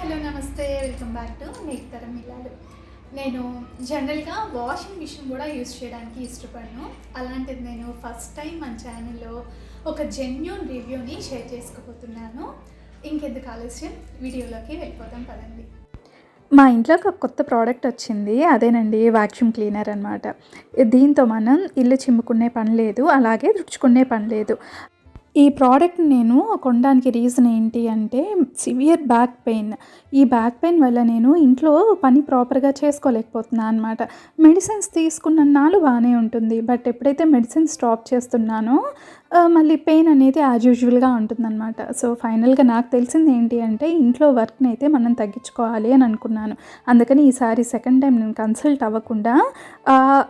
Hello నమస్తే. Welcome back to నేక్తరం ఇల్లాలు. నేను జనరల్గా వాషింగ్ మిషన్ కూడా యూజ్ చేయడానికి ఇష్టపడను. అలాంటిది నేను ఫస్ట్ టైం మన ఛానల్లో ఒక జెన్యున్ రివ్యూని షేర్ చేసుకోబోతున్నాను. ఇంకెందుకు ఆలస్యం? వీడియోలోకి వెళ్ళిపోతాం పదండి. మా ఇంట్లో ఒక కొత్త ప్రోడక్ట్ వచ్చింది. అదేనండి వాక్యూమ్ క్లీనర్ అనమాట దీంతో మనం ఇల్లు చిమ్ముకునే పని లేదు అలాగే రుచుకునే పని లేదు. ఈ ప్రోడక్ట్ నేను కొనడానికి రీజన్ ఏంటి అంటే సివియర్ బ్యాక్ పెయిన్. ఈ బ్యాక్ పెయిన్ వల్ల నేను ఇంట్లో పని ప్రాపర్గా చేసుకోలేకపోతున్నాను అనమాట మెడిసిన్స్ తీసుకున్న నాలు బాగానే ఉంటుంది. బట్ ఎప్పుడైతే మెడిసిన్ స్టాప్ చేస్తున్నానో మళ్ళీ పెయిన్ అనేది యాజ్ యూజువల్గా ఉంటుందన్నమాట. సో ఫైనల్గా నాకు తెలిసింది ఏంటి అంటే ఇంట్లో వర్క్ని అయితే మనం తగ్గించుకోవాలి అని అనుకున్నాను. అందుకని ఈసారి సెకండ్ టైం నేను కన్సల్ట్ అవ్వకుండా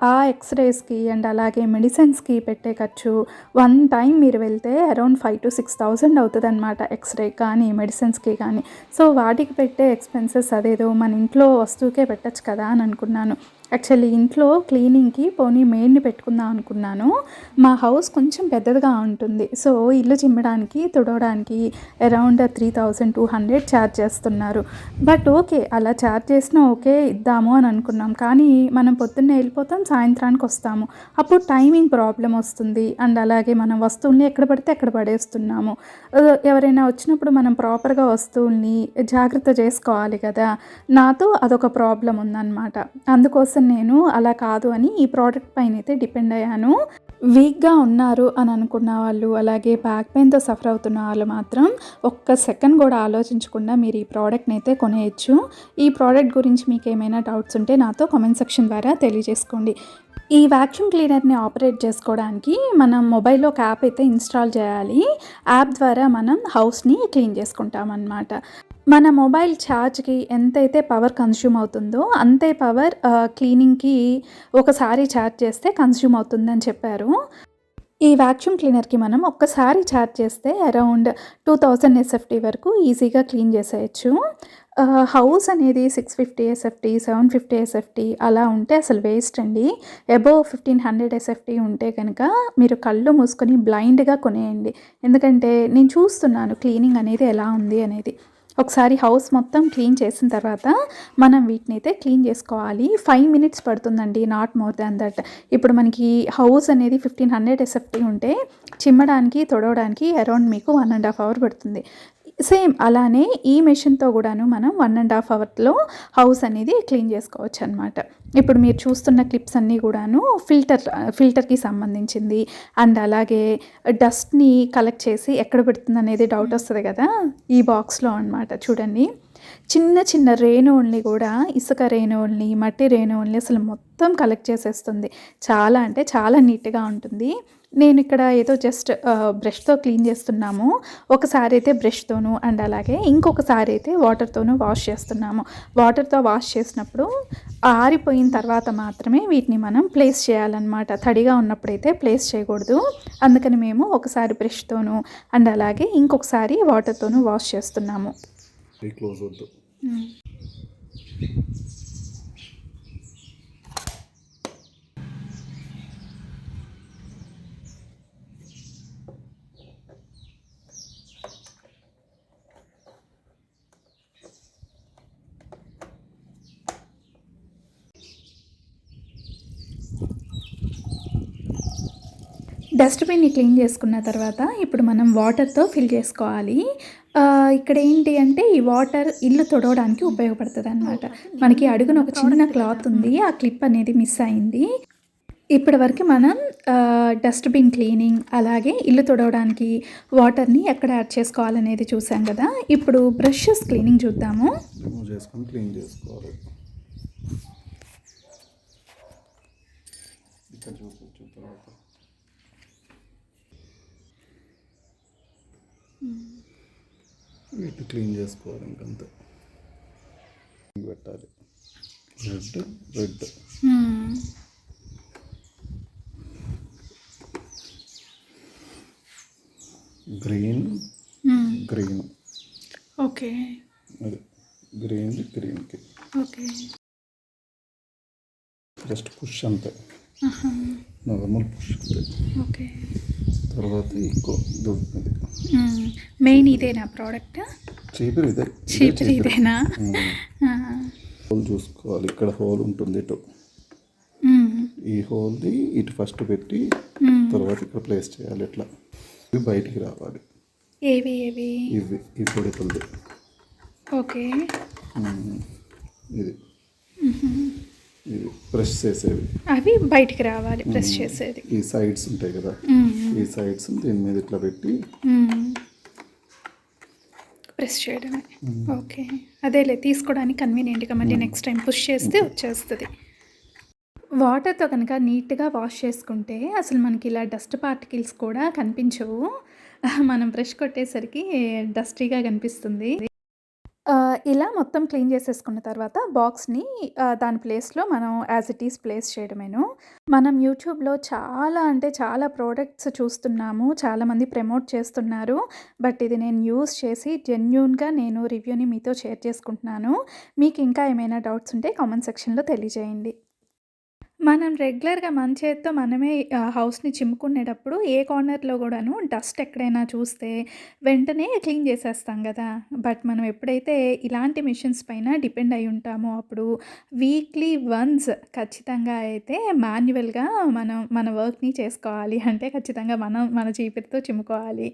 ఆ- ఎక్స్రేస్కి అండ్ అలాగే మెడిసిన్స్కి పెట్టే ఖర్చు వన్ టైం మీరు వెళ్తే around five to six thousand అవుతుంది అనమాట ఎక్స్రే కానీ మెడిసిన్స్కి కానీ. సో వాటికి పెట్టే ఎక్స్పెన్సెస్ అదేదో మన ఇంట్లో వస్తువుకే పెట్టచ్చు కదా అని అనుకున్నాను. యాక్చువల్లీ ఇంట్లో క్లీనింగ్కి పోనీ మెయిడ్ని పెట్టుకుందాం అనుకున్నాను. మా హౌస్ కొంచెం పెద్దదిగా ఉంటుంది. సో ఇల్లు చిమ్మడానికి తుడవడానికి around three thousand two hundred charge చేస్తున్నారు. బట్ ఓకే అలా ఛార్జ్ చేసినా ఓకే ఇద్దాము అని అనుకున్నాం. కానీ మనం పొద్దున్నే వెళ్ళిపోతాం సాయంత్రానికి వస్తాము. అప్పుడు టైమింగ్ ప్రాబ్లం వస్తుంది. అండ్ అలాగే మనం వస్తువుల్ని ఎక్కడ పడితే అక్కడ పడేస్తున్నాము. Uh, ఎవరైనా వచ్చినప్పుడు మనం ప్రాపర్గా వస్తువుల్ని జాగ్రత్త చేసుకోవాలి కదా. నాతో అదొక ప్రాబ్లం ఉందన్నమాట. అందుకోసం నేను అలా కాదు అని ఈ ప్రోడక్ట్ పైన అయితే డిపెండ్ అయ్యాను. వీక్గా ఉన్నారు అని అనుకున్న వాళ్ళు అలాగే బ్యాక్ పెయిన్తో సఫర్ అవుతున్న వాళ్ళు మాత్రం ఒక్క సెకండ్ కూడా ఆలోచించకుండా మీరు ఈ ప్రోడక్ట్ని అయితే కొనేయచ్చు. ఈ ప్రోడక్ట్ గురించి మీకు ఏమైనా డౌట్స్ ఉంటే నాతో కామెంట్ సెక్షన్ ద్వారా తెలియజేసుకోండి. ఈ వాక్యూమ్ క్లీనర్ని ఆపరేట్ చేసుకోవడానికి మనం మొబైల్లో ఒక యాప్ అయితే ఇన్స్టాల్ చేయాలి. యాప్ ద్వారా మనం హౌస్ని క్లీన్ చేసుకుంటాం అన్నమాట మన మొబైల్ ఛార్జ్కి ఎంతైతే పవర్ కన్స్యూమ్ అవుతుందో అంతే పవర్ క్లీనింగ్కి ఒకసారి ఛార్జ్ చేస్తే కన్స్యూమ్ అవుతుందని చెప్పారు. ఈ వ్యాక్యూమ్ క్లీనర్కి మనం ఒక్కసారి ఛార్జ్ చేస్తే అరౌండ్ టూ థౌజండ్ ఎస్ఎఫ్టీ వరకు ఈజీగా క్లీన్ చేసేయచ్చు. హౌస్ అనేది six fifty SFT seven fifty SFT అలా ఉంటే అసలు వేస్ట్ అండి. అబోవ్ ఫిఫ్టీన్ హండ్రెడ్ ఎస్ఎఫ్టీ ఉంటే కనుక మీరు కళ్ళు మూసుకొని బ్లైండ్గా కొనేయండి. ఎందుకంటే నేను చూస్తున్నాను క్లీనింగ్ అనేది ఎలా ఉంది అనేది. ఒకసారి హౌస్ మొత్తం క్లీన్ చేసిన తర్వాత మనం వీటిని అయితే క్లీన్ చేసుకోవాలి. ఫైవ్ మినిట్స్ పడుతుందండి నాట్ మోర్ దాన్ దట్ ఇప్పుడు మనకి హౌస్ అనేది ఫిఫ్టీన్ హండ్రెడ్ ఎస్ఎఫ్టీ ఉంటే చిమ్మడానికి తొడవడానికి అరౌండ్ మీకు వన్ అండ్ హాఫ్ అవర్ పడుతుంది. సేమ్ అలానే ఈ మెషిన్తో కూడాను మనం వన్ అండ్ హాఫ్ అవర్లో హౌస్ అనేది క్లీన్ చేసుకోవచ్చు అనమాట ఇప్పుడు మీరు చూస్తున్న క్లిప్స్ అన్నీ కూడాను ఫిల్టర్ ఫిల్టర్కి సంబంధించింది. అండ్ అలాగే డస్ట్ని కలెక్ట్ చేసి ఎక్కడ పెడుతుంది అనేది డౌట్ వస్తుంది కదా? ఈ బాక్స్లో అనమాట చూడండి. చిన్న చిన్న రేణువుల్ని కూడా ఇసుక రేణువుల్ని మట్టి రేణువుల్ని అసలు మొత్తం కలెక్ట్ చేసేస్తుంది. చాలా అంటే చాలా నీట్గా ఉంటుంది. నేను ఇక్కడ ఏదో జస్ట్ బ్రష్తో క్లీన్ చేస్తున్నాము. ఒకసారి అయితే బ్రష్తోను అండ్ అలాగే ఇంకొకసారి అయితే వాటర్తోనూ వాష్ చేస్తున్నాము. వాటర్తో వాష్ చేసినప్పుడు ఆరిపోయిన తర్వాత మాత్రమే వీటిని మనం ప్లేస్ చేయాలన్నమాట. తడిగా ఉన్నప్పుడైతే ప్లేస్ చేయకూడదు. అందుకని మేము ఒకసారి బ్రష్తోను అండ్ అలాగే ఇంకొకసారి వాటర్తోనూ వాష్ చేస్తున్నాము. క్లోజ్ డస్ట్బిన్ని క్లీన్ చేసుకున్న తర్వాత ఇప్పుడు మనం వాటర్తో ఫిల్ చేసుకోవాలి. ఇక్కడ ఏంటి అంటే ఈ వాటర్ ఇల్లు తొడవడానికి ఉపయోగపడుతుంది అనమాట మనకి అడుగున ఒక చిన్న క్లాత్ ఉంది ఆ క్లిప్ అనేది మిస్ అయింది. ఇప్పటివరకు మనం డస్ట్బిన్ క్లీనింగ్ అలాగే ఇల్లు తొడవడానికి వాటర్ని ఎక్కడ యాడ్ చేసుకోవాలనేది చూసాం కదా. ఇప్పుడు బ్రషెస్ క్లీనింగ్ చూద్దాము. చేసుకొని క్లీన్ చేసుకోవాలి. ఇక్కడ చూపించు తర్వాత వీటిని క్లీన్ చేసుకోవాలి ఇంకంతే. పెట్టాలి. Red red. Green green. Okay. అది గ్రీన్ గ్రీన్కి. ఓకే. జస్ట్ పుష్ అంతే. నార్మల్ పుష్ అంతే ఓకే. తర్వాత ఇంకో దొరుకుతుంది. మెయిన్ ఇదేనా ప్రోడక్ట్? చీపురు ఇదే. చీపురు ఇదేనా. హోల్ చూసుకోవాలి. ఇక్కడ హోల్ ఉంటుంది ఇటు. ఈ హోల్ది ఇటు ఫస్ట్ పెట్టి. తర్వాత ఇక్కడ ప్లేస్ చేయాలి ఇట్లా. ఇవి బయటికి రావాలి. ఏవి ఏవి? ఇవి ఈ పొడికలది ఓకే. ఇది. ప్రెస్ చేసేవి. అవి బయటికి రావాలి ప్రెస్ చేసేది. ఈ సైడ్స్ ఉంటాయి కదా. ఈ సైడ్స్ దీని మీద ఇట్లా పెట్టి. ప్రెస్ చేయడమే. ఓకే. అదేలే తీసుకోవడానికి కన్వీనియంట్గా మళ్ళీ నెక్స్ట్ టైం పుష్ చేస్తే వచ్చేస్తుంది. వాటర్తో కనుక నీట్గా వాష్ చేసుకుంటే అసలు మనకి ఇలా డస్ట్ పార్టికల్స్ కూడా కనిపించవు. మనం బ్రష్ కొట్టేసరికి డస్టీగా కనిపిస్తుంది. ఇలా మొత్తం క్లీన్ చేసేసుకున్న తర్వాత బాక్స్ని దాని ప్లేస్లో మనం యాజ్ ఇట్ ఈస్ ప్లేస్ చేయడమేను. మనం యూట్యూబ్లో చాలా అంటే చాలా ప్రోడక్ట్స్ చూస్తున్నాము చాలామంది ప్రమోట్ చేస్తున్నారు. బట్ ఇది నేను యూస్ చేసి జెన్యున్గా నేను రివ్యూని మీతో షేర్ చేసుకుంటున్నాను. మీకు ఇంకా ఏమైనా డౌట్స్ ఉంటే కామెంట్ సెక్షన్లో తెలియజేయండి. మనం రెగ్యులర్గా మన చేత్తో మనమే హౌస్ని చిమ్ముకునేటప్పుడు ఏ కార్నర్లో కూడాను డస్ట్ ఎక్కడైనా చూస్తే వెంటనే క్లీన్ చేసేస్తాం కదా! బట్ మనం ఎప్పుడైతే ఇలాంటి మిషన్స్ పైన డిపెండ్ అయి ఉంటామో అప్పుడు వీక్లీ వన్స్ ఖచ్చితంగా అయితే మాన్యువల్గా మనం మన వర్క్ని చేసుకోవాలి. అంటే ఖచ్చితంగా మనం మన చీపిరితో చిమ్ముకోవాలి.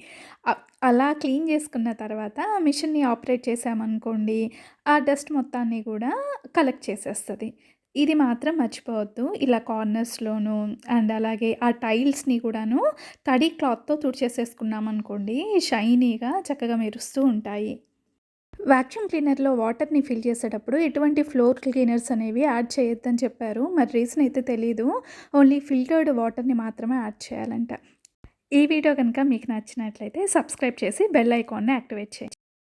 అలా క్లీన్ చేసుకున్న తర్వాత మిషన్ని ఆపరేట్ చేసామనుకోండి ఆ డస్ట్ మొత్తాన్ని కూడా కలెక్ట్ చేసేస్తుంది. ఇది మాత్రం మర్చిపోవద్దు. ఇలా కార్నర్స్లోను అండ్ అలాగే ఆ టైల్స్ని కూడాను తడి క్లాత్తో తుడిచేసేసుకున్నాం అనుకోండి షైనీగా చక్కగా మెరుస్తూ ఉంటాయి. వాక్యూమ్ క్లీనర్లో వాటర్ని ఫిల్ చేసేటప్పుడు ఎటువంటి ఫ్లోర్ క్లీనర్స్ అనేవి యాడ్ చేయొద్దని చెప్పారు. మరి రీజన్ అయితే తెలీదు. ఓన్లీ ఫిల్టర్డ్ వాటర్ని మాత్రమే యాడ్ చేయాలంట. ఈ వీడియో కనుక మీకు నచ్చినట్లయితే సబ్స్క్రైబ్ చేసి బెల్ ఐకాన్ని యాక్టివేట్ చేయండి.